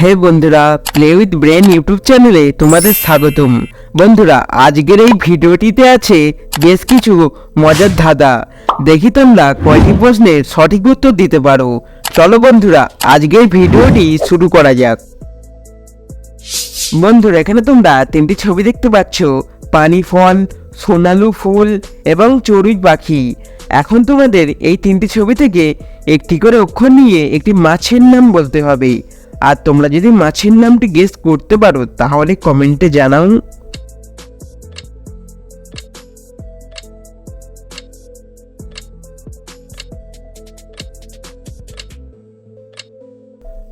হে বন্ধুরা play with brain YouTube চ্যানেলে তোমাদের স্বাগতম। বন্ধুরা, আজকের এই ভিডিওটিতে আছে বেশ কিছু মজার ধাঁধা। দেখি তোমরা কয়টি প্রশ্নের সঠিক উত্তর দিতে পারো। চলো বন্ধুরা, আজকের ভিডিওটি শুরু করা যাক। বন্ধুরা, এখানে তোমরা তিনটি ছবি দেখতে পাচ্ছ। পানি ফল, সোনালু ফুল এবং চড়ুই পাখি। এখন তোমাদের এই তিনটি ছবি থেকে একটি করে অক্ষর নিয়ে একটি মাছের নাম বলতে হবে। আর তোমরা যদি মাছের নামটি গেস করতে পারো, তাহলে কমেন্টে জানাও।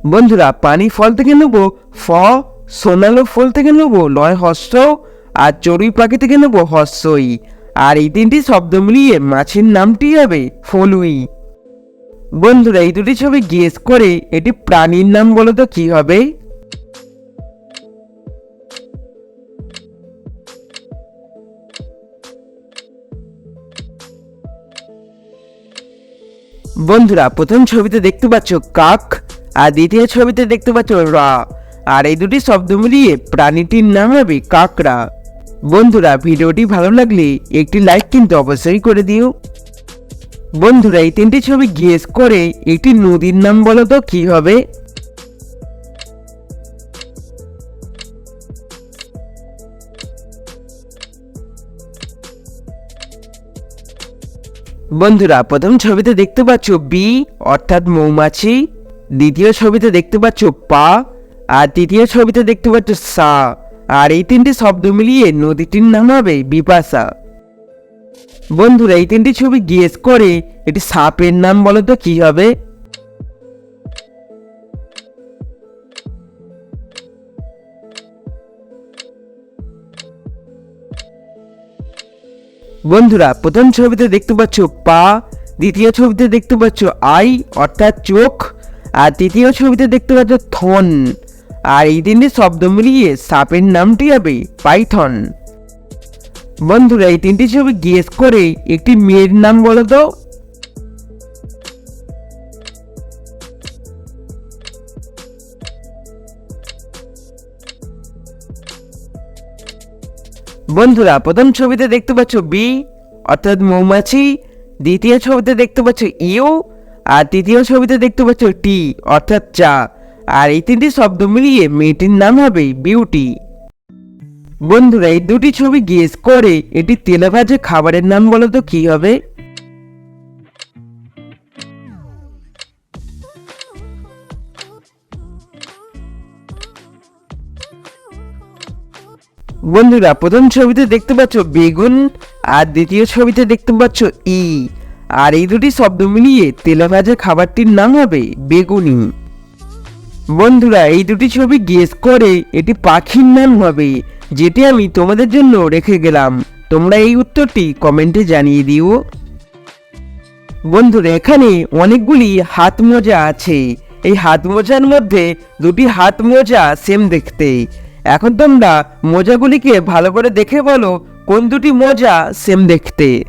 বন্ধুরা, পানি ফল থেকে নেব, ফ, সোনালো ফল থেকে নেব, লয় হস্য আর চড়ুই পাখি থেকে নেব হস্যই। আর এই তিনটি শব্দ মিলিয়ে মাছের নামটি হবে ফলুই। বন্ধুরা, এই দুটি ছবি গেস করে এটি প্রাণীর নাম বলো তো কি হবে? বন্ধুরা, প্রথম ছবিতে দেখতে পাচ্ছ কাক আর দ্বিতীয় ছবিতে দেখতে পাচ্ছ রা। আর এই দুটি শব্দ মিলিয়ে প্রাণীটির নাম হবে কাকড়া। বন্ধুরা, ভিডিওটি ভালো লাগলে একটি লাইক কিন্তু অবশ্যই করে দিও। বন্ধুরা, এই তিনটি ছবি গেস করে একটি নদীর নাম বলো তো, কি হবে? বন্ধুরা, প্রথম ছবিতে দেখতে পাচ্ছ বি, অর্থাৎ মৌমাছি। দ্বিতীয় ছবিতে দেখতে পাচ্ছ পা। আর তৃতীয় ছবিতে দেখতে পাচ্ছ সা। আর এই তিনটি শব্দ মিলিয়ে নদীটির নাম হবে বিপাশা। বন্ধুরা, এই তিনটি ছবি গেস করে এটি সাপের নাম বলো তো, কি হবে? বন্ধুরা, প্রথম ছবিতে দেখতে পাচ্ছ পা, দ্বিতীয় ছবিতে দেখতে পাচ্ছ আই, অর্থাৎ চোখ, আর তৃতীয় ছবিতে দেখতে পাচ্ছ থন। আর এই তিনটি শব্দ মিলিয়ে সাপের নামটি হবে পাইথন। বন্ধুরা, এই তিনটি ছবি গেস করে একটি মেয়ের নাম বলো তো। বন্ধুরা, প্রথম ছবিতে দেখতে পাচ্ছ বি, অর্থাৎ মৌমাছি। দ্বিতীয় ছবিতে দেখতে পাচ্ছ ইউ, আর তৃতীয় ছবিতে দেখতে পাচ্ছ টি, অর্থাৎ চা। আর এই তিনটি শব্দ মিলিয়ে মেয়েটির নাম হবে বিউটি। বন্ধুরা, এই দুটি ছবি গেস করে এটি তেলে ভাজা খাবারের নাম বলো তো কি হবে? বন্ধুরা, প্রথম ছবিতে দেখতে পাচ্ছ বেগুন আর দ্বিতীয় ছবিতে দেখতে পাচ্ছ ই। আর এই দুটি শব্দ মিলিয়ে তেলে ভাজা খাবারটির নাম হবে বেগুনি। বন্ধুরা, এই দুটি ছবি গেস করে এটি পাখির নাম হবে। যেটি আমি তোমাদের জন্য রেখে গেলাম। তোমরা এই উত্তরটি কমেন্টে জানিয়ে দিও। বন্ধুরা, এখানে অনেকগুলি হাত মোজা আছে। এই হাত মোজার মধ্যে দুটি হাত মোজা সেম দেখতে। এখন তোমরা মোজাগুলিকে ভালো করে দেখে বলো, কোন দুটি মোজা সেম দেখতে।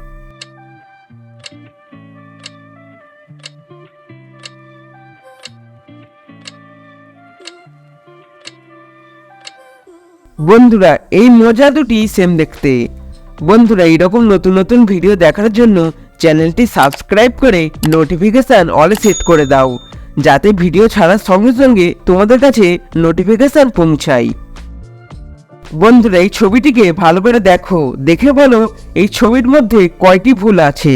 বন্ধুরা, এই মোজা দুটি সেম দেখতে। বন্ধুরা, এইরকম নতুন নতুন ভিডিও দেখার জন্য চ্যানেলটি সাবস্ক্রাইব করে নোটিফিকেশান অলে সেট করে দাও, যাতে ভিডিও ছাড়ার সঙ্গে সঙ্গে তোমাদের কাছে নোটিফিকেশান পৌঁছায়। বন্ধুরা, এই ছবিটিকে ভালো করে দেখো, দেখে বলো এই ছবির মধ্যে কয়টি ভুল আছে।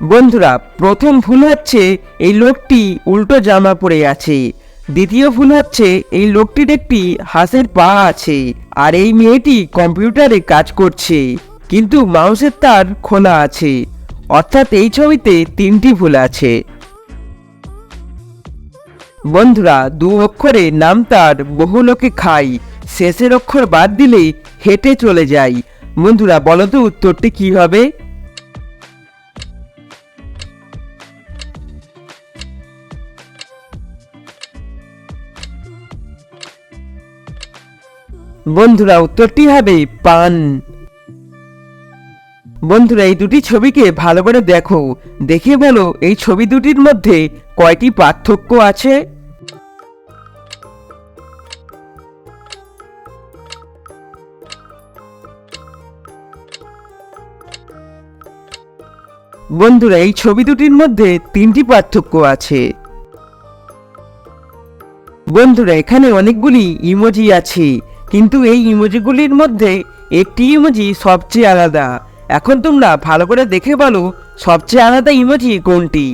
বন্ধুরা, প্রথম ভুল হচ্ছে এই লোকটি উল্টো জামা পরে আছে। দ্বিতীয় ভুল হচ্ছে এই লোকটির একটি হাঁসের পা আছে আর এই মেয়েটি কম্পিউটারে কাজ করছে, কিন্তু মাউসের তার খোলা আছে। অর্থাৎ এই ছবিতে তিনটি ভুল আছে। বন্ধুরা, দু অক্ষরে নাম তার বহু লোকে খাই শেষের অক্ষর বাদ দিলে হেঁটে চলে যায়। বন্ধুরা, বলো তো উত্তরটি কি হবে? বন্ধুরা, উত্তরটি হবে পান। বন্ধুরা, এই দুটি ছবিকে ভালো করে দেখো। দেখে বলো, এই ছবি দুটির মধ্যে কয়টি পার্থক্য আছে? বন্ধুরা, এই ছবি দুটির মধ্যে তিনটি পার্থক্য আছে। বন্ধুরা, এখানে অনেকগুলি ইমোজি আছে। কিন্তু এই ইমোজিগুলির মধ্যে একটি ইমোজি সবচেয়ে আলাদা। এখন তোমরা ভালো করে দেখে বলো সবচেয়ে আলাদা ইমোজি কোনটি?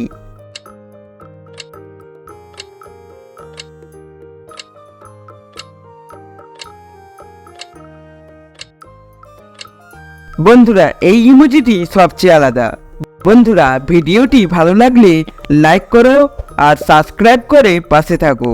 বন্ধুরা, এই ইমোজিটি সবচেয়ে আলাদা। বন্ধুরা, ভিডিওটি ভালো লাগলে লাইক করো আর সাবস্ক্রাইব করে পাশে থাকো।